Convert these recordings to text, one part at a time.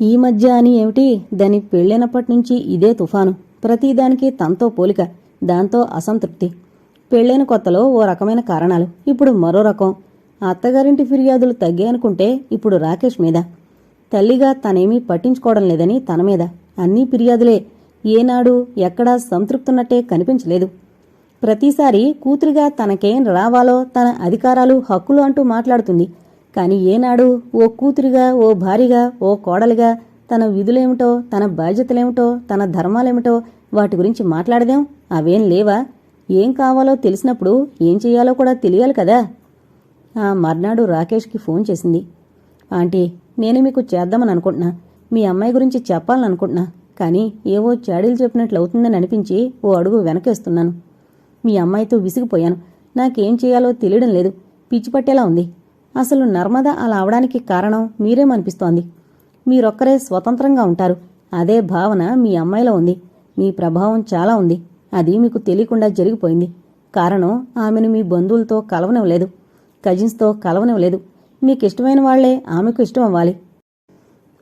ఈ మధ్య అని ఏమిటి? దాని పెళ్ళైనప్పటి నుంచి ఇదే తుఫాను. ప్రతిదానికి తనతో పోలిక దాంతో అసంతృప్తి. పెళ్ళైన కొత్తలో ఓ రకమైన కారణాలు. ఇప్పుడు మరో రకం. అత్తగారింటి ఫిర్యాదులు తగ్గాయనుకుంటే ఇప్పుడు రాకేష్ మీద. తల్లిగా తనేమీ పట్టించుకోవడం లేదని తన మీద. అన్నీ ఫిర్యాదులే. ఏనాడు ఎక్కడా సంతృప్తున్నట్టే కనిపించలేదు. ప్రతిసారి కూతురిగా తనకేం రావాలో తన అధికారాలు హక్కులు అంటూ మాట్లాడుతుంది. కాని ఏనాడు ఓ కూతురిగా ఓ భార్యగా ఓ కోడలిగా తన విధులేమిటో తన బాధ్యతలేమిటో తన ధర్మాలేమిటో వాటి గురించి మాట్లాడదాం? అవేం లేవా? ఏం కావాలో తెలిసినప్పుడు ఏం చెయ్యాలో కూడా తెలియాలి కదా? ఆ మర్నాడు రాకేష్కి ఫోన్ చేసింది. ఆంటీ నేను మీకు చేద్దామని అనుకుంటున్నా. మీ అమ్మాయి గురించి చెప్పాలని అనుకుంటున్నా. కానీ ఏవో చాడీలు చెప్పినట్లు అవుతుందని అనిపించి ఓ అడుగు వెనకేస్తున్నాను. మీ అమ్మాయితో విసిగిపోయాను. నాకేం చేయాలో తెలియడం లేదు. పిచ్చి పట్టేలా ఉంది. అసలు నర్మద అలా అవడానికి కారణం మీరేమనిపిస్తోంది? మీరొక్కరే స్వతంత్రంగా ఉంటారు. అదే భావన మీ అమ్మాయిలో ఉంది. మీ ప్రభావం చాలా ఉంది. అది మీకు తెలియకుండా జరిగిపోయింది. కారణం ఆమెను మీ బంధువులతో కలవనివ్వలేదు. కజిన్స్తో కలవనివ్వలేదు. మీకు ఇష్టమైన వాళ్ళే ఆమెకు ఇష్టం అవ్వాలి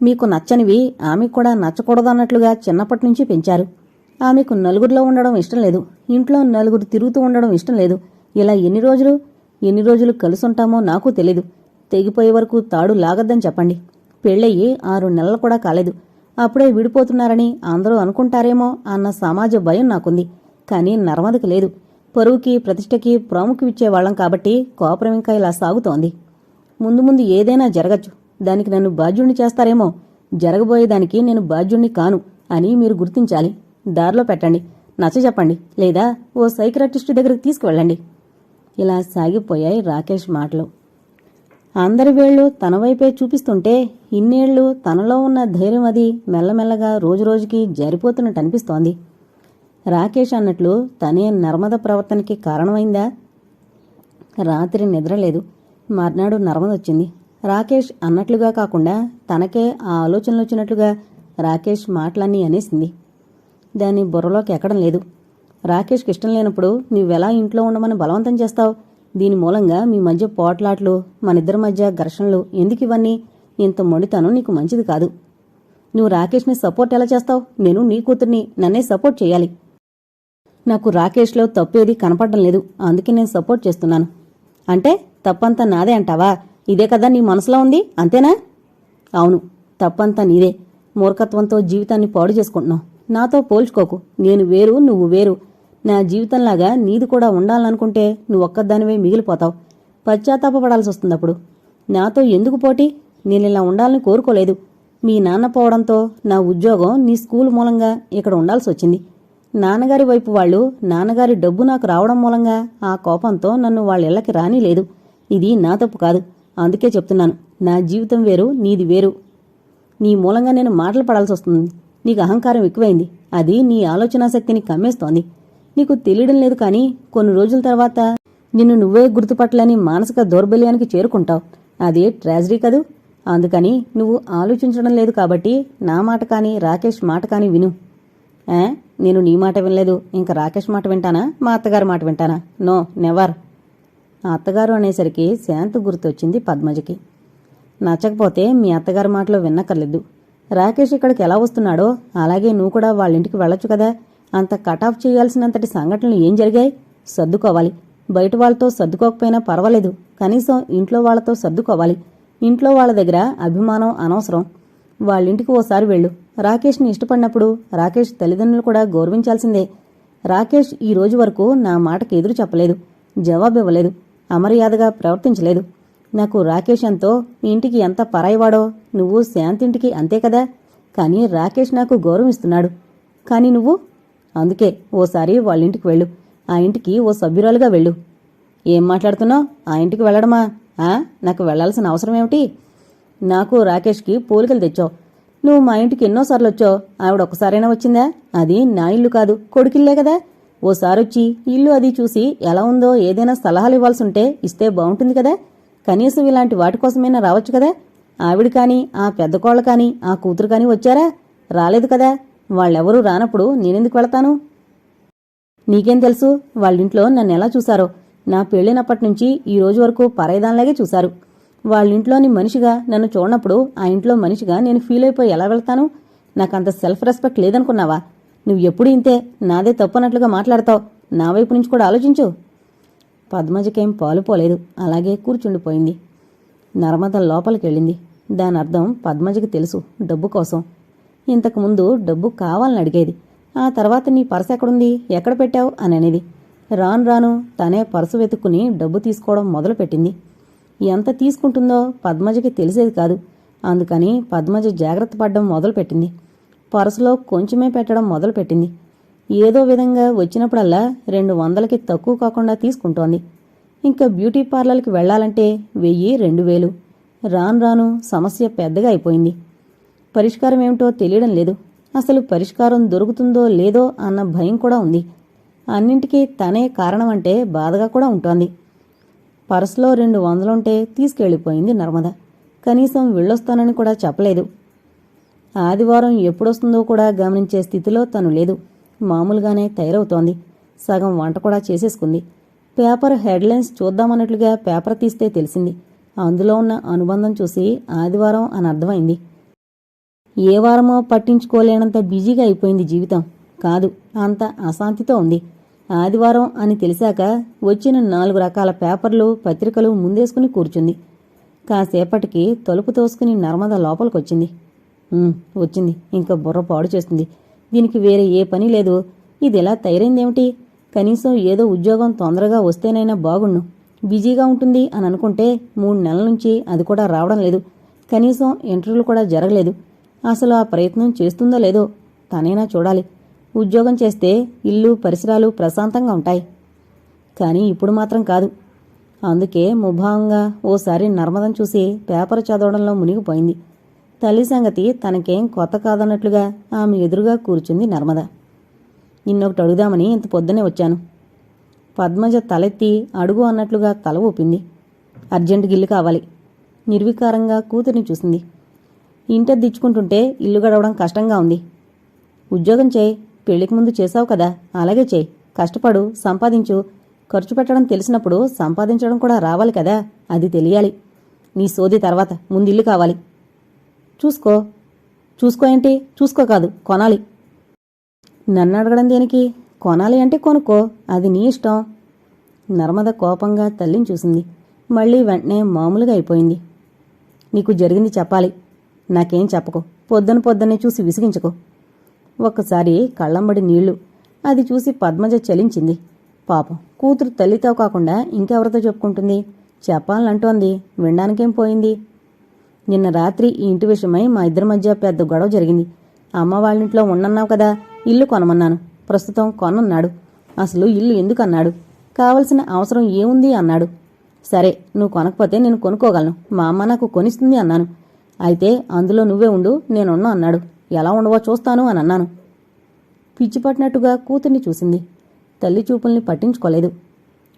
మీకు నచ్చనివి ఆమెకు కూడా నచ్చకూడదన్నట్లుగా చిన్నప్పటి నుంచి పెంచారు. ఆమెకు నలుగురిలో ఉండడం ఇష్టం లేదు. ఇంట్లో నలుగురు తిరుగుతూ ఉండడం ఇష్టం లేదు. ఇలా ఎన్ని రోజులు ఎన్ని రోజులు కలుసుంటామో నాకు తెలీదు. తెగిపోయే వరకు తాడు లాగద్దని చెప్పండి. పెళ్ళయ్యి ఆరు నెలలు కూడా కాలేదు. అప్పుడే విడిపోతున్నారని అందరూ అనుకుంటారేమో అన్న సమాజ భయం నాకుంది. కానీ నర్మదకు లేదు. పరువుకి ప్రతిష్టకి ప్రాముఖ్యమిచ్చేవాళ్ళం కాబట్టి కోపరం ఇంకా ఇలా సాగుతోంది. ముందు ముందు ఏదైనా జరగచ్చు. దానికి నన్ను బాధ్యుణ్ణి చేస్తారేమో. జరగబోయేదానికి నేను బాధ్యుణ్ణి కాను అని మీరు గుర్తించాలి. దారిలో పెట్టండి. నచ్చ చెప్పండి. లేదా ఓ సైక్రటిస్ట్ దగ్గరికి తీసుకువెళ్ళండి. ఇలా సాగిపోయాయి రాకేష్ మాటలు. అందరి వేళ్ళు తన వైపే చూపిస్తుంటే ఇన్నేళ్ళు తనలో ఉన్న ధైర్యం అది మెల్లమెల్లగా రోజురోజుకి జారిపోతున్నట్టు అనిపిస్తోంది. రాకేష్ అన్నట్లు తనే నర్మద ప్రవర్తనకి కారణమైందా? రాత్రి నిద్రలేదు. మర్నాడు నర్మద వచ్చింది. రాకేష్ అన్నట్లుగా కాకుండా తనకే ఆ ఆలోచనలు వచ్చినట్లుగా రాకేష్ మాటలన్నీ అనేసింది. దాని బుర్రలోకి ఎక్కడం లేదు. రాకేష్కి ఇష్టం లేనప్పుడు నువ్వెలా ఇంట్లో ఉండమని బలవంతం చేస్తావు? దీని మూలంగా మీ మధ్య పోట్లాట్లు మనిద్దరి మధ్య ఘర్షణలు ఎందుకు ఇవన్నీ? ఇంత మొండితనం నీకు మంచిది కాదు. నువ్వు రాకేష్ని సపోర్ట్ ఎలా చేస్తావు? నేను నీ కూతుర్ని నన్నే సపోర్ట్ చేయాలి. నాకు రాకేష్లో తప్పేది కనపడడం లేదు. అందుకే నేను సపోర్ట్ చేస్తున్నాను. అంటే తప్పంతా నాదే అంటావా? ఇదే కదా నీ మనసులో ఉంది? అంతేనా? అవును తప్పంతా నీదే. మూర్ఖత్వంతో జీవితాన్ని పాడు చేసుకుంటున్నావు. నాతో పోల్చుకోకు. నేను వేరు నువ్వు వేరు. నా జీవితంలాగా నీది కూడా ఉండాలనుకుంటే నువ్వు ఒక్కదానివే మిగిలిపోతావు. పశ్చాత్తాపడాల్సి వస్తుంది అప్పుడు నాతో ఎందుకు పోటీ? నేను ఇలా ఉండాలని కోరుకోలేదు. మీ నాన్న పోవడంతో నా ఉద్యోగం నీ స్కూల్ మూలంగా ఇక్కడ ఉండాల్సి వచ్చింది నాన్నగారి వైపు వాళ్ళు నాన్నగారి డబ్బు నాకు రావడం మూలంగా ఆ కోపంతో నన్ను వాళ్ళ ఇళ్ళకి రానిలేదు. ఇది నా తప్పు కాదు. అందుకే చెప్తున్నాను నా జీవితం వేరు నీది వేరు. నీ మూలంగా నేను మాటలు పడాల్సి వస్తుంది నీకు అహంకారం ఎక్కువైంది. అది నీ ఆలోచనా శక్తిని కమ్మేస్తోంది. నీకు తెలియడం లేదు కానీ కొన్ని రోజుల తర్వాత నిన్ను నువ్వే గుర్తుపట్టలేని మానసిక దౌర్బల్యానికి చేరుకుంటావు. అది ట్రాజడీ కదూ? అందుకని నువ్వు ఆలోచించడం లేదు కాబట్టి నా మాట కానీ రాకేష్ మాట కానీ విను. ఏ నేను నీ మాట వినలేదు. ఇంకా రాకేష్ మాట వింటానా? మా అత్తగారి మాట వింటానా? No never. ఆ అత్తగారు అనేసరికి శాంతి గుర్తొచ్చింది పద్మజకి. నచ్చకపోతే మీ అత్తగారి మాటలో విన్నక్కర్లేదు రాకేష్ ఇక్కడికి ఎలా వస్తున్నాడో? అలాగే నువ్వు కూడా వాళ్ళ ఇంటికి వెళ్ళొచ్చు కదా. అంత కటాఫ్ చేయాల్సినంతటి సంఘటనలు ఏం జరిగాయి? సర్దుకోవాలి. బయట వాళ్ళతో సర్దుకోకపోయినా పర్వాలేదు. కనీసం ఇంట్లో వాళ్ళతో సర్దుకోవాలి. ఇంట్లో వాళ్ళ దగ్గర అభిమానం అనవసరం. వాళ్ళింటికి ఓసారి వెళ్ళు. రాకేష్ని ఇష్టపడినప్పుడు రాకేష్ తల్లిదండ్రులు కూడా గౌరవించాల్సిందే. రాకేష్ ఈ రోజు వరకు నా మాటకి ఎదురు చెప్పలేదు. జవాబు ఇవ్వలేదు. అమర్యాదగా ప్రవర్తించలేదు. నాకు రాకేష్ ఎంతో మీ ఇంటికి ఎంత పరాయివాడో నువ్వు శాంతింటికి అంతే కదా? కానీ రాకేష్ నాకు గౌరవిస్తున్నాడు. కానీ నువ్వు అందుకే ఓసారి వాళ్ళ ఇంటికి వెళ్ళు. ఆ ఇంటికి ఓ సభ్యురాలుగా వెళ్ళు. ఏం మాట్లాడుతున్నావు? ఆ ఇంటికి వెళ్ళడమా? ఆ? నాకు వెళ్ళాల్సిన అవసరం ఏమిటి? నాకు రాకేష్కి పోలికలు తెచ్చావు. నువ్వు మా ఇంటికి ఎన్నోసార్లు వచ్చావు. ఆవిడ ఒక్కసారైనా వచ్చిందా? అది నా ఇల్లు కాదు కొడుకిల్లే కదా. ఓసారొచ్చి ఇల్లు అది చూసి ఎలా ఉందో ఏదైనా సలహాలు ఇవ్వాల్సి ఉంటే ఇస్తే బాగుంటుంది కదా. కనీసం ఇలాంటి వాటి కోసమైనా రావచ్చు కదా. ఆవిడ కానీ ఆ పెద్ద కోళ్ళ కానీ ఆ కూతురు కానీ వచ్చారా? రాలేదు కదా. వాళ్ళెవరూ రానప్పుడు నేనెందుకు వెళతాను? నీకేం తెలుసు? వాళ్ళింట్లో నన్ను ఎలా చూశారో? నా పెళ్ళినప్పటి నుంచి ఈ రోజు వరకు పరైదానిలాగే చూశారు. వాళ్ళింట్లోని మనిషిగా నన్ను చూడనప్పుడు ఆ ఇంట్లో మనిషిగా నేను ఫీల్ అయిపోయి ఎలా వెళ్తాను? నాకంత సెల్ఫ్ రెస్పెక్ట్ లేదనుకున్నావా? నువ్వు ఎప్పుడు ఇంతే? నాదే తప్పనట్లుగా మాట్లాడతావు. నా వైపు నుంచి కూడా ఆలోచించు. పద్మజకేం పాలు పోలేదు. అలాగే కూర్చుండిపోయింది. నర్మద లోపలికెళ్ళింది. దాని అర్థం పద్మజకి తెలుసు. డబ్బు కోసం. ఇంతకుముందు డబ్బు కావాలని అడిగేది. ఆ తర్వాత నీ పర్స్ ఎక్కడుంది? ఎక్కడ పెట్టావు? అని అనేది. రాను రాను తనే పర్సు వెతుక్కుని డబ్బు తీసుకోవడం మొదలుపెట్టింది. ఎంత తీసుకుంటుందో పద్మజకి తెలిసేది కాదు. అందుకని పద్మజ జాగ్రత్త పడడం మొదలుపెట్టింది. పర్సులో కొంచెమే పెట్టడం మొదలుపెట్టింది. ఏదో విధంగా వచ్చినప్పుడల్లా రెండు వందలకి తక్కువ కాకుండా తీసుకుంటోంది. ఇంకా బ్యూటీ పార్లర్కి వెళ్ళాలంటే వెయ్యి రెండు వేలు. రాను రాను సమస్య పెద్దగా అయిపోయింది. పరిష్కారం ఏమిటో తెలియడం లేదు. అసలు పరిష్కారం దొరుకుతుందో లేదో అన్న భయం కూడా ఉంది. అన్నింటికీ తనే కారణం అంటే బాధగా కూడా ఉంటోంది. పర్సులో రెండు వందలుంటే తీసుకెళ్ళిపోయింది నర్మద. కనీసం వెళ్ళొస్తానని కూడా చెప్పలేదు. ఆదివారం ఎప్పుడొస్తుందో కూడా గమనించే స్థితిలో తను లేదు. మామూలుగానే తయారవుతోంది. సగం వంట కూడా చేసేసుకుంది. పేపర్ హెడ్లైన్స్ చూద్దామన్నట్లుగా పేపర్ తీస్తే తెలిసింది. అందులో ఉన్న అనుబంధం చూసి ఆదివారం అని అర్థమైంది ఏ వారమో పట్టించుకోలేనంత బిజీగా అయిపోయింది జీవితం. కాదు అంత అశాంతితో ఉంది. ఆదివారం అని తెలిసాక వచ్చిన నాలుగు రకాల పేపర్లు పత్రికలు ముందేసుకుని కూర్చుంది. కాసేపటికి తలుపు తోసుకుని నర్మద లోపలికొచ్చింది. వచ్చింది. ఇంకా బుర్ర పాడు చేస్తుంది. దీనికి వేరే ఏ పని లేదు. ఇది ఎలా తయారైందేమిటి? కనీసం ఏదో ఉద్యోగం తొందరగా వస్తేనైనా బాగుండు. బిజీగా ఉంటుంది అని అనుకుంటే మూడు నెలల నుంచి అది కూడా రావడం లేదు. కనీసం ఇంటర్వ్యూలు కూడా జరగలేదు. అసలు ఆ ప్రయత్నం చేస్తుందో లేదో తనైనా చూడాలి. ఉద్యోగం చేస్తే ఇల్లు పరిసరాలు ప్రశాంతంగా ఉంటాయి. కానీ ఇప్పుడు మాత్రం కాదు. అందుకే ముభావంగా ఓసారి నర్మదం చూసి పేపర్ చదవడంలో మునిగిపోయింది. తల్లి సంగతి తనకేం కొత్త కాదన్నట్లుగా ఆమె ఎదురుగా కూర్చుంది నర్మద. నిన్నొకటి అడుగుదామని ఇంత పొద్దునే వచ్చాను. పద్మజ తలెత్తి అడుగు అన్నట్లుగా తల ఊపింది. అర్జెంట్ గిల్లు కావాలి. నిర్వికారంగా కూతురిని చూసింది. ఇంటద్దిచ్చుకుంటుంటే ఇల్లు గడవడం కష్టంగా ఉంది. ఉద్యోగం చేయి పెళ్ళికి ముందు చేసావు కదా అలాగే చేయి. కష్టపడు సంపాదించు. ఖర్చు పెట్టడం తెలిసినప్పుడు సంపాదించడం కూడా రావాలి కదా అది తెలియాలి. నీ సోది తర్వాత ముందు ఇల్లు కావాలి. చూసుకో. చూసుకో ఏంటి? చూసుకో కాదు కొనాలి. నన్ను అడగడం దేనికి? కొనాలి అంటే కొనుక్కో అది నీ ఇష్టం. నర్మద కోపంగా తల్లిని చూసింది. మళ్ళీ వెంటనే మామూలుగా అయిపోయింది. నీకు జరిగింది చెప్పాలి. నాకేం చెప్పకు. పొద్దున పొద్దున్నే చూసి విసిగించుకో. ఒక్కసారి కళ్ళంబడి నీళ్ళు. అది చూసి పద్మజ చలించింది. పాపం కూతురు తల్లితో కాకుండా ఇంకెవరితో చెప్పుకుంటుంది? చెప్పాలంటోంది. వినడానికేం పోయింది? నిన్న రాత్రి ఈ ఇంటి విషయమై మా ఇద్దరి మధ్య పెద్ద గొడవ జరిగింది. అమ్మ వాళ్ళింట్లో ఉండన్నావు కదా ఇల్లు కొనమన్నాను. ప్రస్తుతం కొనన్నాడు. అసలు ఇల్లు ఎందుకు అన్నాడు కావలసిన అవసరం ఏముంది? అన్నాడు. సరే నువ్వు కొనకపోతే నేను కొనుక్కోగలను. మా అమ్మ నాకు కొనిస్తుంది అన్నాను. అయితే అందులో నువ్వే ఉండు నేనున్నా అన్నాడు. ఎలా ఉండవో చూస్తాను అని అన్నాను. పిచ్చి పట్టినట్టుగా కూతుర్ని చూసింది. తల్లి చూపుల్ని పట్టించుకోలేదు.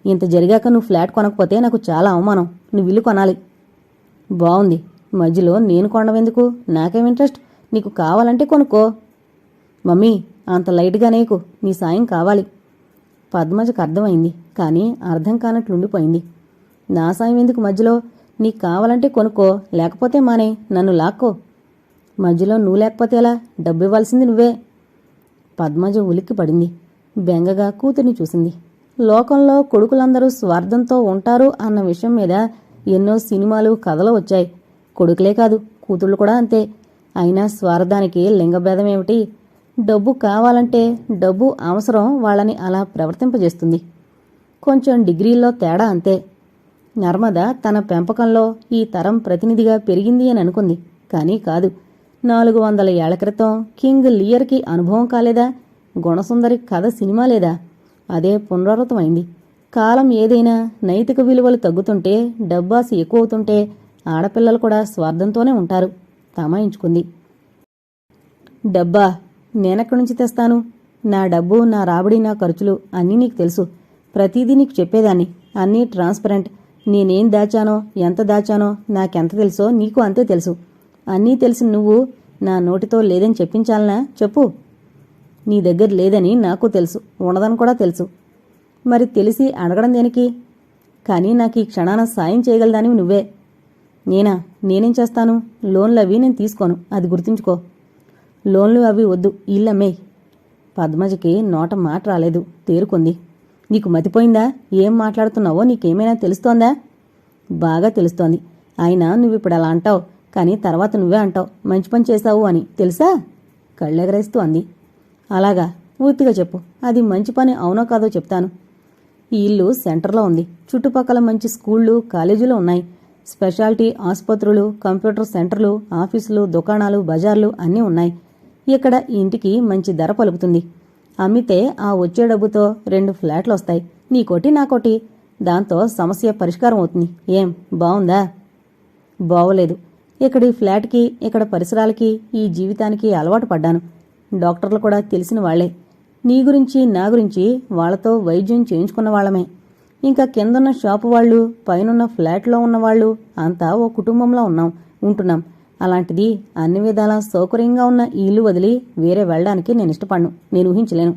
ఇంత జరిగాక నువ్వు ఫ్లాట్ కొనకపోతే నాకు చాలా అవమానం. నువ్వు ఇల్లు కొనాలి. బావుంది. మధ్యలో నేను కొనవెందుకు నాకేం ఇంట్రెస్ట్? నీకు కావాలంటే కొనుక్కో. మమ్మీ అంత లైట్గా నీకు. నీ సాయం కావాలి. పద్మజకు అర్థమైంది. కానీ అర్థం కానట్లుండిపోయింది. నా సాయం ఎందుకు మధ్యలో? నీకు కావాలంటే కొనుక్కో లేకపోతే మానే నన్ను లాక్కో. మధ్యలో నువ్వు లేకపోతే ఎలా? డబ్బు ఇవ్వాల్సింది నువ్వే. పద్మజ ఉలిక్కి పడింది. బెంగగా కూతుర్ని చూసింది. లోకంలో కొడుకులందరూ స్వార్థంతో ఉంటారు అన్న విషయం మీద ఎన్నో సినిమాలు కథలు వచ్చాయి. కొడుకులే కాదు కూతుళ్ళు కూడా అంతే. అయినా స్వార్థానికి లింగభేదం ఏమిటి డబ్బు కావాలంటే డబ్బు అవసరం వాళ్ళని అలా ప్రవర్తింపజేస్తుంది. కొంచెం డిగ్రీల్లో తేడా అంతే. నర్మద తన పెంపకంలో ఈ తరం ప్రతినిధిగా పెరిగింది అని అనుకుంది. కానీ కాదు. నాలుగు వందల ఏళ్ళ క్రితం కింగ్ లియర్కి అనుభవం కాలేదా? గుణసుందరి కథ సినిమా లేదా? అదే పునరావృతమైంది. కాలం ఏదైనా నైతిక విలువలు తగ్గుతుంటే డబ్బాసి ఎక్కువ అవుతుంటే ఆడపిల్లలు కూడా స్వార్థంతోనే ఉంటారు. తమాయించుకుంది. డబ్బా నేనెక్కడి నుంచి తెస్తాను? నా డబ్బు నా రాబడి నా ఖర్చులు అన్నీ నీకు తెలుసు. ప్రతిదీ నీకు చెప్పేదాన్ని. అన్నీ ట్రాన్స్పరెంట్. నేనేం దాచానో ఎంత దాచానో నాకెంత తెలుసో నీకు అంతే తెలుసు. అన్నీ తెలిసి నువ్వు నా నోటితో లేదని చెప్పించాలనా? చెప్పు. నీ దగ్గర లేదని నాకు తెలుసు. ఉండదని కూడా తెలుసు. మరి తెలిసి అడగడం దేనికి? కానీ నాకు ఈ క్షణాన సాయం చేయగలదానివి నువ్వే. నేనా? నేనేం చేస్తాను? లోన్లు అవి నేను తీసుకోను. అది గుర్తుంచుకో. లోన్లు అవి వద్దు. ఇల్లమ్మే పద్మజకి నోట మాట రాలేదు. తేరుకుంది. నీకు మతిపోయిందా ఏం మాట్లాడుతున్నావో నీకేమైనా తెలుస్తోందా? బాగా తెలుస్తోంది. అయినా నువ్విప్పుడు అలా అంటావు. కానీ తర్వాత నువ్వే అంటావు. మంచి పని చేశావు అని. తెలుసా? కళ్ళెగరేస్తూ అంది. అలాగా. పూర్తిగా చెప్పు. అది మంచి పని అవునో కాదో చెప్తాను. ఈ ఇల్లు సెంటర్లో ఉంది. చుట్టుపక్కల మంచి స్కూళ్ళు కాలేజీలు ఉన్నాయి. స్పెషాలిటీ ఆసుపత్రులు కంప్యూటర్ సెంటర్లు ఆఫీసులు దుకాణాలు బజార్లు అన్నీ ఉన్నాయి. ఇక్కడ ఈ ఇంటికి మంచి ధర పలుకుతుంది. అమ్మితే ఆ వచ్చే డబ్బుతో రెండు ఫ్లాట్లు వస్తాయి నీకోటి నాకోటి దాంతో సమస్య పరిష్కారం అవుతుంది. ఏం? బావుందా? బావలేదు. ఇక్కడి ఫ్లాట్కి ఇక్కడ పరిసరాలకి ఈ జీవితానికి అలవాటు పడ్డాను. డాక్టర్లు కూడా తెలిసిన వాళ్ళే నీ గురించి నా గురించి వాళ్ళతో వైద్యం చేయించుకున్న వాళ్ళమే. ఇంకా కిందన్న షాపు వాళ్ళు పైనున్న ఫ్లాట్లో ఉన్నవాళ్ళు అంతా ఓ కుటుంబంలో ఉన్నాం ఉంటున్నాం. అలాంటిది అన్ని విధాలా సౌకర్యంగా ఉన్న ఈ ఇల్లు వదిలి వేరే వెళ్ళడానికి నేను ఇష్టపడను. నేను ఊహించలేను.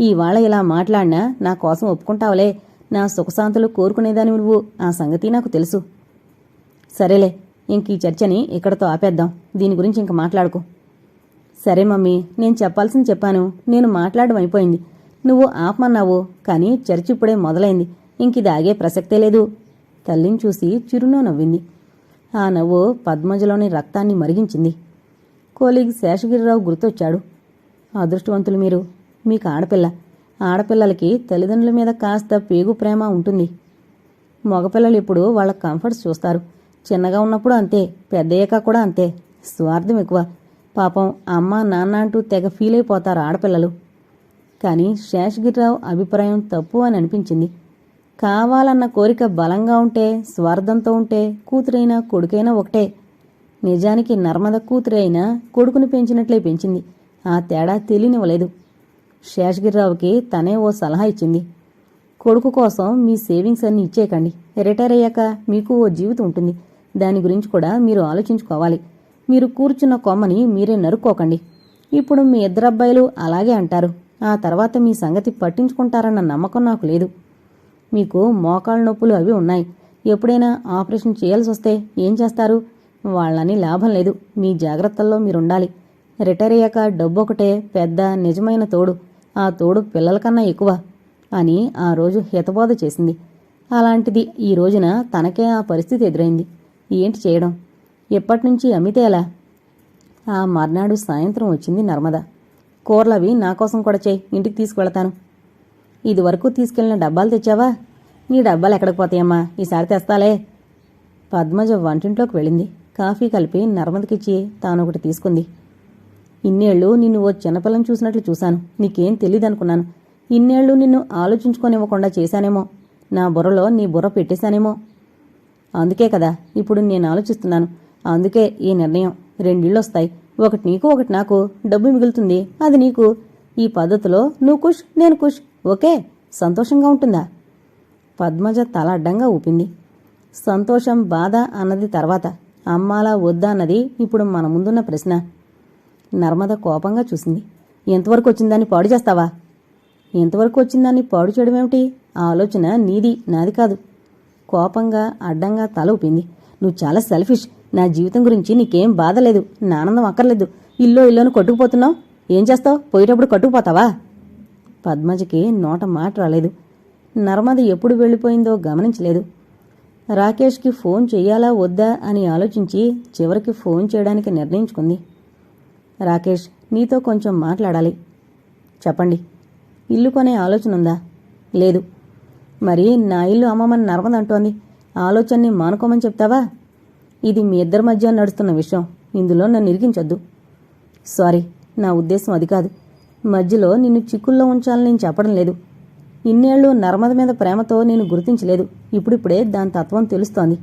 ఇవాళ ఇలా మాట్లాడినా నా కోసం ఒప్పుకుంటావులే. నా సుఖశాంతులు కోరుకునేదాని నువ్వు. ఆ సంగతి నాకు తెలుసు. సరేలే ఇంక ఈ చర్చని ఇక్కడతో ఆపేద్దాం. దీని గురించి ఇంక మాట్లాడుకో. సరే మమ్మీ నేను చెప్పాల్సింది చెప్పాను. నేను మాట్లాడడం అయిపోయింది. నువ్వు ఆపమన్నావు కానీ చర్చ ఇప్పుడే మొదలైంది. ఇంకిది ఆగే ప్రసక్తే లేదు. తల్లిని చూసి చిరునో నవ్వింది. ఆ నవ్వు పద్మజలోని రక్తాన్ని మరిగించింది. కోలీగ్ శేషగిరిరావు గుర్తొచ్చాడు. అదృష్టవంతులు మీరు. మీకు ఆడపిల్ల. ఆడపిల్లలకి తల్లిదండ్రుల మీద కాస్త పేగు ప్రేమ ఉంటుంది. మగపిల్లలు ఇప్పుడు వాళ్ళ కంఫర్ట్స్ చూస్తారు. చిన్నగా ఉన్నప్పుడు అంతే పెద్దయ్యాక కూడా అంతే. స్వార్థం ఎక్కువ. పాపం అమ్మ నాన్న అంటూ తెగ ఫీల్ అయిపోతారు ఆడపిల్లలు. కానీ శేషగిరిరావు అభిప్రాయం తప్పు అని అనిపించింది. కావాలన్న కోరిక బలంగా ఉంటే స్వార్థంతో ఉంటే కూతురైనా కొడుకైనా ఒకటే. నిజానికి నర్మద కూతురైనా అయినా కొడుకుని పెంచినట్లే పెంచింది. ఆ తేడా తెలియనివ్వలేదు. శేషగిరిరావుకి తనే ఓ సలహా ఇచ్చింది. కొడుకు కోసం మీ సేవింగ్స్ అన్ని ఇచ్చేయకండి. రిటైర్ అయ్యాక మీకు ఓ జీవితం ఉంటుంది. దాని గురించి కూడా మీరు ఆలోచించుకోవాలి. మీరు కూర్చున్న కొమ్మని మీరే నరుక్కోకండి. ఇప్పుడు మీ ఇద్దరు అబ్బాయిలు అలాగే అంటారు. ఆ తర్వాత మీ సంగతి పట్టించుకుంటారన్న నమ్మకం నాకు లేదు. మీకు మోకాళ్ళ నొప్పులు అవి ఉన్నాయి. ఎప్పుడైనా ఆపరేషన్ చేయాల్సి వస్తే ఏం చేస్తారు? వాళ్ళని లాభం లేదు. మీ జాగ్రత్తల్లో మీరుండాలి. రిటైర్ అయ్యాక డబ్బు ఒకటే పెద్ద నిజమైన తోడు. ఆ తోడు పిల్లల కన్నా ఎక్కువ అని ఆ రోజు హితబోధ చేసింది. అలాంటిది ఈ రోజున తనకే ఆ పరిస్థితి ఎదురైంది. ఏంటి చేయడం? ఎప్పటినుంచి అమ్మితే ఎలా? ఆ మర్నాడు సాయంత్రం వచ్చింది నర్మద. కూరలవి నా కోసం కూడా చేయి. ఇంటికి తీసుకువెళతాను. ఇది వరకు తీసుకెళ్ళిన డబ్బాలు తెచ్చావా? నీ డబ్బాలు ఎక్కడికి పోతాయమ్మా? ఈసారి తెస్తాలే. పద్మజ వంటింట్లోకి వెళ్ళింది. కాఫీ కలిపి నర్మదకిచ్చి తానొకటి తీసుకుంది. ఇన్నేళ్ళు నిన్ను ఓ చిన్నపిల్లని చూసినట్లు చూశాను. నీకేం తెలియదనుకున్నాను ఇన్నేళ్ళు నిన్ను ఆలోచించుకోనివ్వకుండా చేశానేమో. నా బుర్రలో నీ బుర్ర పెట్టేశానేమో. అందుకే కదా ఇప్పుడు నేను ఆలోచిస్తున్నాను. అందుకే ఈ నిర్ణయం. రెండిళ్ళు వస్తాయి ఒకటి నీకు ఒకటి నాకు. డబ్బు మిగులుతుంది. అది నీకు. ఈ పద్ధతిలో నువ్వు కుష్ నేను కుష్. ఓకే సంతోషంగా ఉంటుందా? పద్మజ తల అడ్డంగా ఊపింది. సంతోషం బాధ అన్నది తర్వాత. అమ్మాలా వద్దా అన్నది ఇప్పుడు మన ముందున్న ప్రశ్న. నర్మద కోపంగా చూసింది. ఎంతవరకు వచ్చిందని పాడు చేస్తావా? ఎంతవరకు వచ్చిందాన్ని పాడు చేయడమేమిటి ఆ ఆలోచన నీది నాది కాదు. కోపంగా అడ్డంగా తల ఊపింది. నువ్వు చాలా సెల్ఫిష్ నా జీవితం గురించి నీకేం బాధ లేదు. నా ఆనందం అక్కర్లేదు. ఇల్లో ఇల్లోను కొట్టుకుపోతున్నావు. ఏం చేస్తావు? పోయేటప్పుడు కట్టుకుపోతావా? పద్మజకి నోట మాట రాలేదు. నర్మద ఎప్పుడు వెళ్ళిపోయిందో గమనించలేదు. రాకేష్కి ఫోన్ చెయ్యాలా వద్దా అని ఆలోచించి చివరికి ఫోన్ చేయడానికి నిర్ణయించుకుంది. రాకేష్ నీతో కొంచెం మాట్లాడాలి. చెప్పండి. ఇల్లు కొనే ఆలోచన ఉందా? లేదు. మరి నా ఇల్లు అమ్మమని నర్మద అంటోంది. ఆలోచనని మానుకోమని చెప్తావా? ఇది మీ ఇద్దరి మధ్య నడుస్తున్న విషయం. ఇందులో నన్ను ఇరికించొద్దు. సారీ. నా ఉద్దేశం అది కాదు. మధ్యలో నిన్ను చిక్కుల్లో ఉంచాలని నేను చెప్పడం లేదు. ఇన్నేళ్ళు నర్మద మీద ప్రేమతో నేను గుర్తించలేదు. ఇప్పుడిప్పుడే దాని తత్వం తెలుస్తోంది.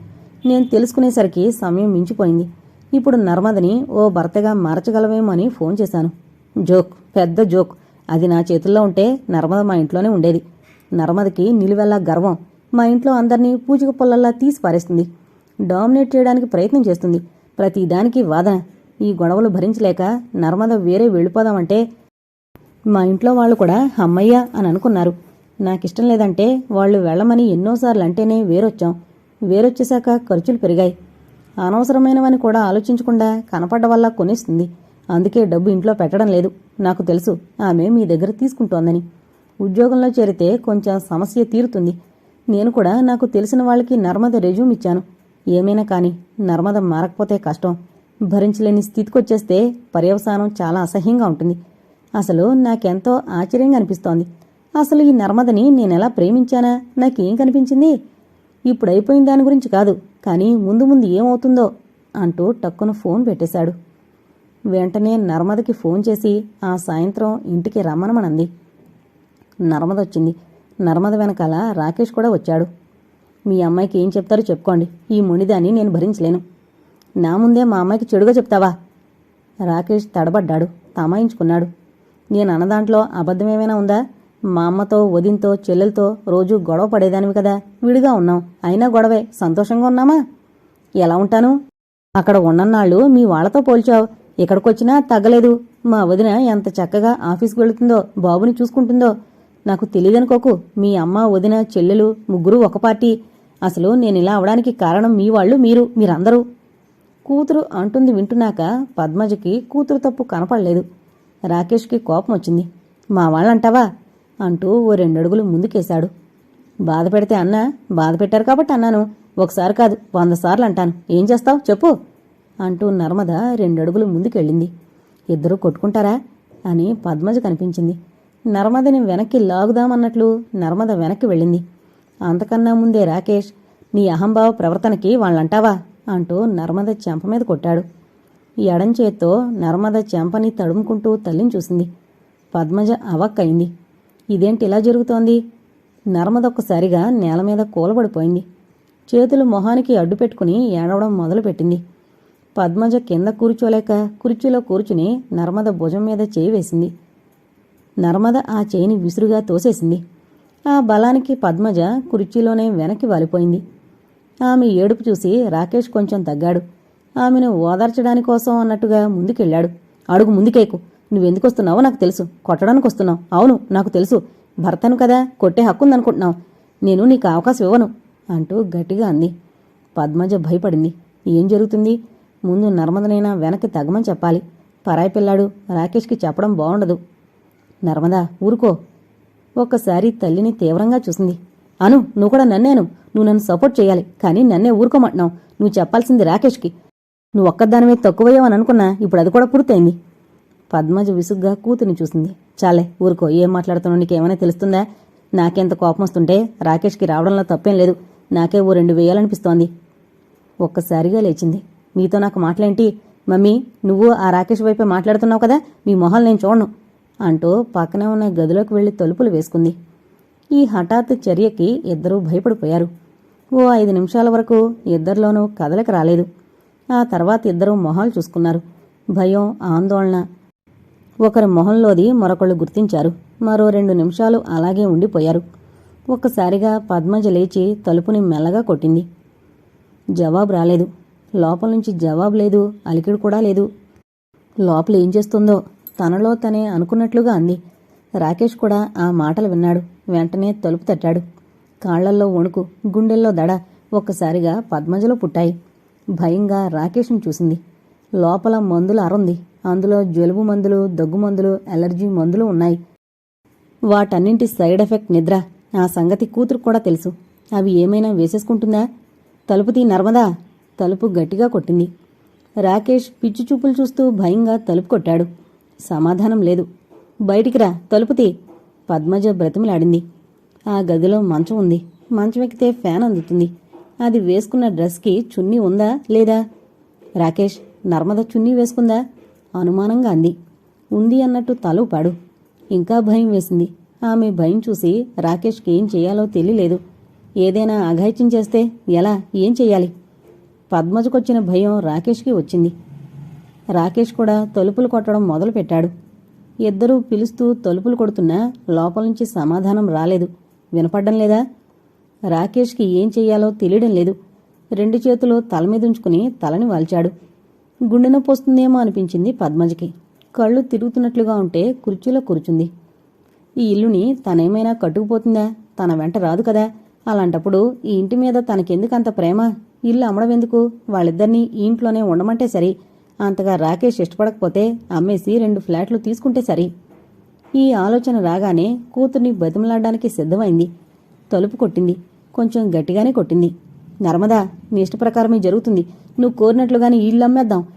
నేను తెలుసుకునేసరికి సమయం మించిపోయింది. ఇప్పుడు నర్మదని ఓ భర్తగా మార్చగలవేమో అని ఫోన్ చేశాను. జోక్ పెద్ద జోక్. అది నా చేతుల్లో ఉంటే నర్మద మా ఇంట్లోనే ఉండేది. నర్మదకి నిలువెల్లా గర్వం మా ఇంట్లో అందరినీ పూచిక పొల్లల్లా తీసి పారేస్తుంది. డామినేట్ చేయడానికి ప్రయత్నం చేస్తుంది. ప్రతి దానికి వాదన. ఈ గొడవలు భరించలేక నర్మద వేరే వెళ్ళిపోదామంటే మా ఇంట్లో వాళ్ళు కూడా అమ్మయ్య అని అనుకున్నారు. నాకిష్టం లేదంటే వాళ్ళు వెళ్ళమని ఎన్నోసార్లు అంటేనే వేరొచ్చాం. వేరొచ్చేశాక ఖర్చులు పెరిగాయి. అనవసరమైనవని కూడా ఆలోచించకుండా కనపడ్డ వల్ల కొనేస్తుంది అందుకే డబ్బు ఇంట్లో పెట్టడం లేదు. నాకు తెలుసు ఆమె మీ దగ్గర తీసుకుంటోందని. ఉద్యోగంలో చేరితే కొంచెం సమస్య తీరుతుంది. నేను కూడా నాకు తెలిసిన వాళ్ళకి నర్మద రెజ్యూమ్ ఇచ్చాను. ఏమైనా కానీ నర్మద మారకపోతే కష్టం. భరించలేని స్థితికి వచ్చేస్తే పర్యవసానం చాలా అసహ్యంగా ఉంటుంది. అసలు నాకెంతో ఆశ్చర్యంగా అనిపిస్తోంది. అసలు ఈ నర్మదని నేనెలా ప్రేమించానా? నాకేం కనిపించింది? ఇప్పుడు దాని గురించి కాదు కానీ ముందు ముందు ఏమవుతుందో అంటూ టక్కున ఫోన్ పెట్టేశాడు. వెంటనే నర్మదకి ఫోన్ చేసి ఆ సాయంత్రం ఇంటికి రమ్మనమనంది. నర్మద వచ్చింది నర్మద వెనకాల రాకేష్ కూడా వచ్చాడు. మీ అమ్మాయికి ఏం చెప్తారో చెప్పుకోండి. ఈ మొండిదాన్ని నేను భరించలేను. నా ముందే మా అమ్మాయికి చెడుగా చెప్తావా? రాకేష్ తడబడ్డాడు తమాయించుకున్నాడు. నేను అన్నదాంట్లో అబద్ధమేమైనా ఉందా? మా అమ్మతో వదినతో చెల్లెలతో రోజు గొడవ పడేదానివి కదా. విడిగా ఉన్నాం. అయినా గొడవే. సంతోషంగా ఉన్నామా? ఎలా ఉంటాను? అక్కడ ఉన్నన్నాళ్ళు మీ వాళ్ళతో పోల్చావు. ఇక్కడికొచ్చినా తగ్గలేదు. మా వదిన ఎంత చక్కగా ఆఫీస్కి వెళుతుందో బాబుని చూసుకుంటుందో నాకు తెలియదనుకోకు. మీ అమ్మ వదిన చెల్లెలు ముగ్గురు ఒక పార్టీ. అసలు నేను ఇలా అవడానికి కారణం మీ వాళ్ళు మీరు మీరందరూ. కూతురు అంటుంది వింటున్నాక పద్మజకి కూతురు తప్పు కనపడలేదు. రాకేష్కి కోపం వచ్చింది. మా వాళ్ళంటావా? అంటూ ఓ రెండడుగులు ముందుకేశాడు. బాధ పెడితే అన్నా బాధ పెట్టారు కాబట్టి అన్నాను. ఒకసారి కాదు వంద సార్లు అంటాను. ఏం చేస్తావు? చెప్పు. అంటూ నర్మద రెండడుగులు ముందుకెళ్ళింది. ఇద్దరూ కొట్టుకుంటారా? అని పద్మజ కనిపించింది. నర్మదని వెనక్కి లాగుదామన్నట్లు నర్మద వెనక్కి వెళ్ళింది. అంతకన్నా ముందే రాకేష్ నీ అహంభావ ప్రవర్తనకి వాళ్ళంటావా? అంటూ నర్మద చెంప మీద కొట్టాడు. ఎడం చేత్తో నర్మద చెంపని తడుముకుంటూ తల్లిని చూసింది. పద్మజ అవక్కయింది ఇదేంటి ఇలా జరుగుతోంది? నర్మద ఒక్కసారిగా నేల మీద కూలబడిపోయింది. చేతులు మొహానికి అడ్డు పెట్టుకుని ఏడవడం మొదలుపెట్టింది. పద్మజ కింద కూర్చోలేక కుర్చీలో కూర్చుని నర్మద భుజం మీద చేయి వేసింది. నర్మద ఆ చేయిని విసురుగా తోసేసింది. ఆ బలానికి పద్మజ కుర్చీలోనే వెనక్కి వాలిపోయింది. ఆమె ఏడుపు చూసి రాకేష్ కొంచెం తగ్గాడు. ఆమెను ఓదార్చడానికోసం అన్నట్టుగా ముందుకెళ్ళాడు. అడుగు ముందుకేకు. నువ్వెందుకొస్తున్నావో నాకు తెలుసు. కొట్టడానికి వస్తున్నావు అవును నాకు తెలుసు. భర్తను కదా కొట్టే హక్కుందనుకుంటున్నావు. నేను నీకు అవకాశం ఇవ్వను అంటూ గట్టిగా అంది. పద్మజ భయపడింది. ఏం జరుగుతుంది? ముందు నర్మదనైనా వెనక్కి తగ్గమని చెప్పాలి. పరాయి పిల్లాడు రాకేష్కి చెప్పడం బాగుండదు నర్మదా ఊరుకో. ఒక్కసారి తల్లిని తీవ్రంగా చూసింది. అను నువ్వు కూడా నన్నేను. నువ్వు నన్ను సపోర్ట్ చేయాలి. కానీ నన్నే ఊరుకోమంటున్నావు. నువ్వు చెప్పాల్సింది రాకేష్కి. నువ్వు ఒక్కదానివే తక్కువయ్యావని అనుకున్నా ఇప్పుడు అది కూడా పూర్తయింది. పద్మజ విసుగ్గా కూతుని చూసింది. చాలే ఊరుకో. ఏం మాట్లాడుతున్నావు? నీకేమైనా తెలుస్తుందా? నాకెంత కోపం వస్తుంటే రాకేష్కి రావడంలో తప్పేం లేదు. నాకే ఓ రెండు వేయాలనిపిస్తోంది. ఒక్కసారిగా లేచింది. మీతో నాకు మాటలేంటి? మమ్మీ నువ్వు ఆ రాకేష్ వైపే మాట్లాడుతున్నావు కదా? మీ మొహాలు నేను చూడను. అంటూ పక్కనే ఉన్న గదిలోకి వెళ్ళి తలుపులు వేసుకుంది. ఈ హఠాత్ చర్యకి ఇద్దరూ భయపడిపోయారు. ఓ ఐదు నిమిషాల వరకు ఇద్దరిలోనూ కదలిక రాలేదు. ఆ తర్వాత ఇద్దరూ మొహాలు చూసుకున్నారు. భయం ఆందోళన. ఒకరి మొహంలోది మరొకళ్ళు గుర్తించారు. మరో రెండు నిమిషాలు అలాగే ఉండిపోయారు. ఒక్కసారిగా పద్మజ లేచి తలుపుని మెల్లగా కొట్టింది. జవాబు రాలేదు. లోపల నుంచి జవాబు లేదు అలికిడు కూడా లేదు. లోపల ఏం చేస్తుందో తనలో తనే అనుకున్నట్లుగా అంది. రాకేష్ కూడా ఆ మాటలు విన్నాడు. వెంటనే తలుపు తట్టాడు. కాళ్ళల్లో వణుకు గుండెల్లో దడ ఒక్కసారిగా పద్మజలో పుట్టాయి. భయంగా రాకేష్ను చూసింది. లోపల మందులు అరుంది. అందులో జలుబు మందులు దగ్గు మందులు ఎలర్జీ మందులు ఉన్నాయి. వాటన్నింటి సైడ్ ఎఫెక్ట్ నిద్ర. ఆ సంగతి కూతురు కూడా తెలుసు. అవి ఏమైనా వేసేసుకుంటుందా? తలుపు తీ నర్మదా? తలుపు గట్టిగా కొట్టింది. రాకేష్ పిచ్చి చూపులు చూస్తూ భయంగా తలుపు కొట్టాడు. సమాధానం లేదు. బయటికి రా తలుపు తీ. పద్మజ బ్రతిమలాడింది. ఆ గదిలో మంచం ఉంది. మంచం ఎక్కితే ఫ్యాన్ అందుతుంది. అది వేసుకున్న డ్రెస్కి చున్నీ ఉందా లేదా? రాకేష్ నర్మద చున్నీ వేసుకుందా? అనుమానంగా అంది. ఉంది అన్నట్టు తలుపాడు. ఇంకా భయం వేసింది. ఆమె భయం చూసి రాకేష్కి ఏం చేయాలో తెలియలేదు. ఏదైనా అఘాయిత్యం చేస్తే ఎలా? ఏం చెయ్యాలి పద్మజకొచ్చిన భయం రాకేష్కి వచ్చింది. రాకేష్ కూడా తలుపులు కొట్టడం మొదలుపెట్టాడు. ఇద్దరూ పిలుస్తూ తలుపులు కొడుతున్నా లోపల నుంచి సమాధానం రాలేదు. వినపడ్డం లేదా? రాకేష్కి ఏం చెయ్యాలో తెలియడం లేదు. రెండు చేతులు తల మీదుంచుకుని తలని వాల్చాడు. గుండె నొప్పి వస్తుందేమో అనిపించింది పద్మజకి. కళ్ళు తిరుగుతున్నట్లుగా ఉంటే కుర్చీలో కూర్చుంది. ఈ ఇల్లుని తనేమైనా కట్టుకుపోతుందా? తన వెంట రాదు కదా. అలాంటప్పుడు ఈ ఇంటి మీద తనకెందుకంత ప్రేమ? ఇల్లు అమ్మడమెందుకు వాళ్ళిద్దరినీ ఈ ఇంట్లోనే ఉండమంటే సరి. అంతగా రాకేష్ ఇష్టపడకపోతే అమ్మేసి రెండు ఫ్లాట్లు తీసుకుంటే సరి. ఈ ఆలోచన రాగానే కూతుర్ని బతిమలాడడానికి సిద్ధమైంది. తలుపు కొట్టింది. కొంచెం గట్టిగానే కొట్టింది. నర్మదా నీ ఇష్టప్రకారమే జరుగుతుంది. నువ్వు కోరినట్లుగానే ఇల్లు అమ్మేద్దాం.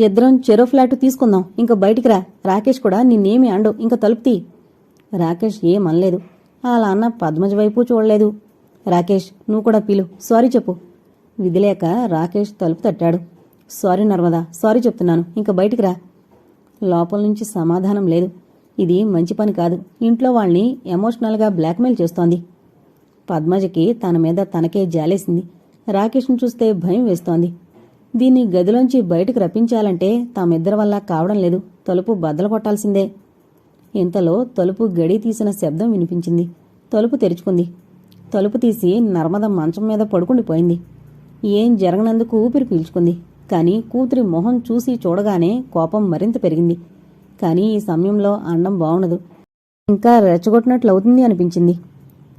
ఇద్దరం చెరో ఫ్లాట్ తీసుకుందాం. ఇంకా బయటికి రా. రాకేష్ కూడా నిన్నేమి అండు ఇంక తలుపు తీ. రాకేష్ ఏం అనలేదు. అలా అన్న పద్మజ వైపు చూడలేదు. రాకేష్ నువ్వు కూడా పిలు. సారీ చెప్పు. విధిలేక రాకేష్ తలుపు తట్టాడు. సారీ నర్మదా సారీ చెప్తున్నాను. ఇంక బయటికి రా. లోపల నుంచి సమాధానం లేదు. ఇది మంచి పని కాదు. ఇంట్లో వాళ్ళని ఎమోషనల్గా బ్లాక్మెయిల్ చేస్తోంది. పద్మజకి తన మీద తనకే జాలేసింది. రాకేష్ను చూస్తే భయం వేస్తోంది. దీన్ని గదిలోంచి బయటకు రప్పించాలంటే తామిద్దరి వల్ల కావడం లేదు. తలుపు బద్దలు కొట్టాల్సిందే. ఇంతలో తలుపు గడి తీసిన శబ్దం వినిపించింది. తలుపు తెరుచుకుంది. తలుపు తీసి నర్మద మంచం మీద పడుకుండిపోయింది. ఏం జరగనందుకు ఊపిరి పీల్చుకుంది. కానీ కూతురి మొహం చూసి చూడగానే కోపం మరింత పెరిగింది. కానీ ఈ సమయంలో అన్నం బాగుండదు ఇంకా రెచ్చగొట్టినట్లవుతుంది అనిపించింది.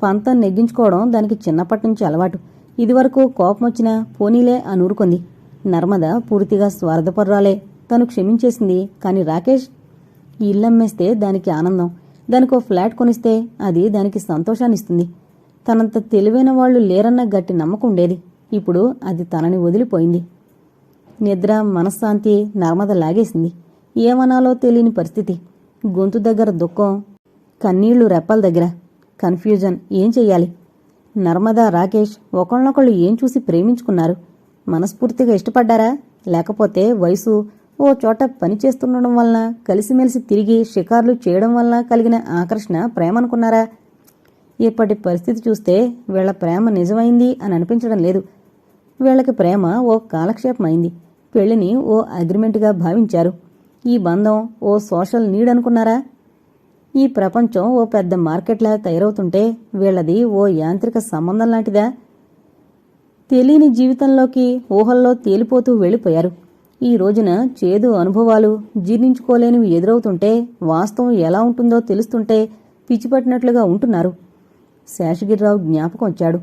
పంతం నెగ్గించుకోవడం దానికి చిన్నప్పటి నుంచి అలవాటు. ఇదివరకు కోపం వచ్చినా పోనీలే అని ఊరుకుంది. నర్మద పూర్తిగా స్వార్థపర్రాలే. తను క్షమించేసింది. కానీ రాకేష్? ఈ ఇల్లమ్మేస్తే దానికి ఆనందం. దానికో ఫ్లాట్ కొనిస్తే అది దానికి సంతోషాన్నిస్తుంది తనంత తెలివైన వాళ్ళు లేరన్న గట్టి నమ్మకం ఉండేది. ఇప్పుడు అది తనని వదిలిపోయింది. నిద్ర మనశ్శాంతి నర్మద లాగేసింది. ఏమనాలో తెలియని పరిస్థితి. గొంతు దగ్గర దుఃఖం కన్నీళ్ళు రెప్పల దగ్గర. కన్ఫ్యూజన్. ఏం చెయ్యాలి? నర్మదా రాకేష్ ఒకళ్ళనొకళ్ళు ఏం చూసి ప్రేమించుకున్నారు? మనస్ఫూర్తిగా ఇష్టపడ్డారా? లేకపోతే వయసు ఓ చోట పని చేస్తుండడం వలన కలిసిమెలిసి తిరిగి షికార్లు చేయడం వలన కలిగిన ఆకర్షణ ప్రేమ అనుకున్నారా ఇప్పటి పరిస్థితి చూస్తే వీళ్ళ ప్రేమ నిజమైంది అని అనిపించడం లేదు. వీళ్ళకి ప్రేమ ఓ కాలక్షేపం అయింది పెళ్ళిని ఓ అగ్రిమెంట్గా భావించారు. ఈ బంధం ఓ సోషల్ నీడ్ అనుకున్నారా? ఈ ప్రపంచం ఓ పెద్ద మార్కెట్లా తయారవుతుంటే వీళ్ళది ఓ యాంత్రిక సంబంధం లాంటిదా? తెలియని జీవితంలోకి ఊహల్లో తేలిపోతూ వెళ్ళిపోయారు. ఈ రోజున చేదు అనుభవాలు జీర్ణించుకోలేనివి ఎదురవుతుంటే వాస్తవం ఎలా ఉంటుందో తెలుస్తుంటే పిచ్చిపట్టినట్లుగా ఉంటున్నారు. శేషగిరిరావు జ్ఞాపకం వచ్చాడు.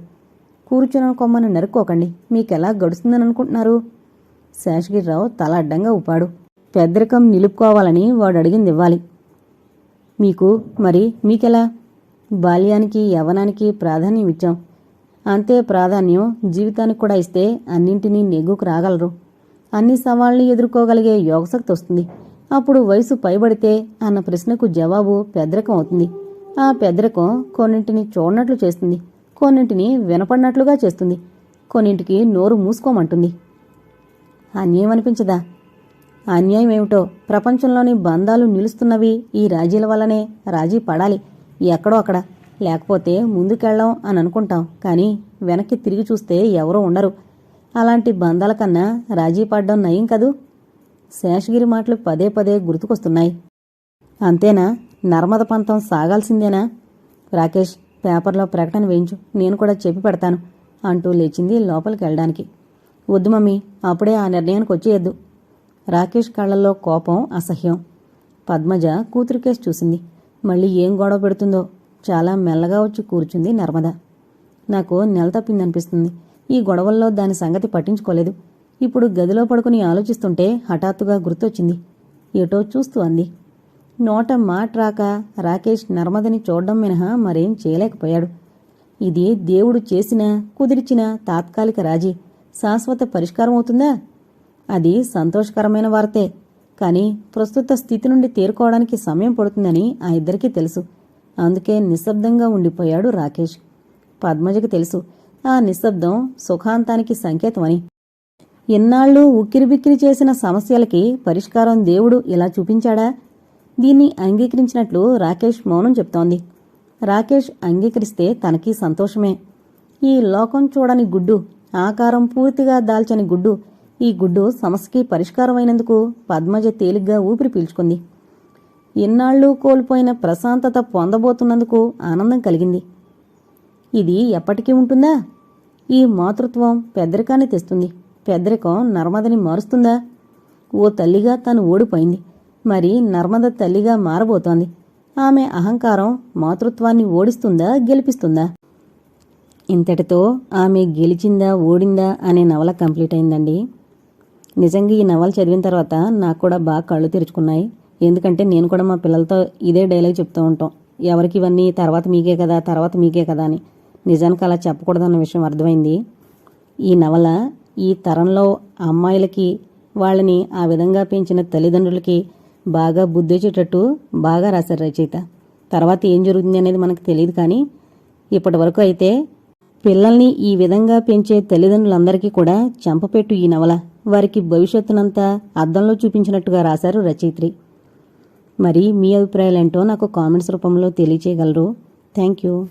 కూర్చున్న కొమ్మను నరుక్కోకండి. మీకెలా గడుస్తుందని అనుకుంటున్నారు శేషగిరిరావు తల అడ్డంగా ఊపాడు. పెద్దరికం నిలుపుకోవాలని వాడు అడిగింది ఇవ్వాలి. మీకు మరి మీకెలా? బాల్యానికి యవనానికి ప్రాధాన్యం ఇచ్చాం. అంతే ప్రాధాన్యం జీవితానికి కూడా ఇస్తే అన్నింటినీ నెగ్గుకు రాగలరు. అన్ని సవాళ్ళని ఎదుర్కోగలిగే యోగశక్తి వస్తుంది. అప్పుడు వయసు పైబడితే అన్న ప్రశ్నకు జవాబు పెద్దరికం అవుతుంది. ఆ పెద్దరికం కొన్నింటిని చూడనట్లు చేస్తుంది. కొన్నింటిని వినపడినట్లుగా చేస్తుంది. కొన్నింటికి నోరు మూసుకోమంటుంది. అన్యాయం అనిపించదా అన్యాయం ఏమిటో ప్రపంచంలోని బంధాలు నిలుస్తున్నవి ఈ రాజీల వల్లనే రాజీ పడాలి. ఎక్కడో అక్కడ. లేకపోతే ముందుకెళ్ళాం అని అనుకుంటాం కానీ వెనక్కి తిరిగి చూస్తే ఎవరూ ఉండరు. అలాంటి బంధాల కన్నా రాజీ పడ్డం నయం కదూ? శేషగిరి మాటలు పదే పదే గుర్తుకొస్తున్నాయి. అంతేనా? నర్మద పంతం సాగాల్సిందేనా? రాకేష్ పేపర్లో ప్రకటన వేయించు. నేను కూడా చెప్పి పెడతాను. అంటూ లేచింది లోపలికి వెళ్ళడానికి. వద్దు మమ్మీ అప్పుడే ఆ నిర్ణయానికి వచ్చేయద్దు. రాకేష్ కళ్ళల్లో కోపం అసహ్యం. పద్మజ కూతురు కేసు చూసింది. మళ్ళీ ఏం గొడవ పెడుతుందో? చాలా మెల్లగా వచ్చి కూర్చుంది నర్మద. నాకు నెల తప్పిందనిపిస్తుంది. ఈ గొడవల్లో దాని సంగతి పట్టించుకోలేదు. ఇప్పుడు గదిలో పడుకుని ఆలోచిస్తుంటే హఠాత్తుగా గుర్తొచ్చింది. ఏటో చూస్తూ అంది. నోట మాట రాక రాకేష్ నర్మదని చూడడం మినహా మరేం చేయలేకపోయాడు. ఇది దేవుడు చేసిన కుదిర్చిన తాత్కాలిక రాజీ. శాశ్వత పరిష్కారం అవుతుందా? అది సంతోషకరమైన వార్తే. కానీ ప్రస్తుత స్థితి నుండి తేరుకోవడానికి సమయం పడుతుందని ఆ ఇద్దరికీ తెలుసు. అందుకే నిశ్శబ్దంగా ఉండిపోయాడు రాకేష్. పద్మజకి తెలుసు. ఆ నిశ్శబ్దం సుఖాంతానికి సంకేతమని. ఎన్నాళ్ళు ఉక్కిరిబిక్కిరి చేసిన సమస్యలకి పరిష్కారం దేవుడు ఇలా చూపించాడా? దీన్ని అంగీకరించినట్లు రాకేష్ మౌనం చెప్తోంది. రాకేష్ అంగీకరిస్తే తనకి సంతోషమే. ఈ లోకం చూడని గుడ్డు ఆకారం పూర్తిగా దాల్చని గుడ్డు. ఈ గుడ్డు సమస్యకి పరిష్కారమైనందుకు పద్మజ తేలిగ్గా ఊపిరి పీల్చుకుంది. ఇన్నాళ్ళు కోల్పోయిన ప్రశాంతత పొందబోతున్నందుకు ఆనందం కలిగింది. ఇది ఎప్పటికీ ఉంటుందా? ఈ మాతృత్వం పెద్దరికాన్ని తెస్తుంది. పెద్దరికం నర్మదని మారుస్తుందా? ఓ తల్లిగా తను ఓడిపోయింది. మరి నర్మద తల్లిగా మారబోతోంది. ఆమె అహంకారం మాతృత్వాన్ని ఓడిస్తుందా గెలిపిస్తుందా? ఇంతటితో ఆమె గెలిచిందా ఓడిందా అనే నవల కంప్లీట్ అయిందండి. నిజంగా ఈ నవల చదివిన తర్వాత నాకు కూడా బాగా కళ్ళు తెరుచుకున్నాయి. ఎందుకంటే నేను కూడా మా పిల్లలతో ఇదే డైలాగ్ చెప్తూ ఉంటాం. ఎవరికి ఇవన్నీ తర్వాత మీకే కదా తర్వాత మీకే కదా అని. నిజానికి అలా చెప్పకూడదన్న విషయం అర్థమైంది. ఈ నవల ఈ తరంలో అమ్మాయిలకి వాళ్ళని ఆ విధంగా పెంచిన తల్లిదండ్రులకి బాగా బుద్ధి వచ్చేటట్టు బాగా రాశారు రచయిత. తర్వాత ఏం జరుగుతుంది అనేది మనకు తెలియదు కానీ ఇప్పటి వరకు అయితే పిల్లల్ని ఈ విధంగా పెంచే తల్లిదండ్రులందరికీ కూడా చంపపెట్టు ఈ నవల. వారికి భవిష్యత్తునంతా అద్దంలో చూపించినట్టుగా రాశారు రచయిత్రి. మరి మీ అభిప్రాయాలేంటో నాకు కామెంట్స్ రూపంలో తెలియచేయగలరు. Thank you.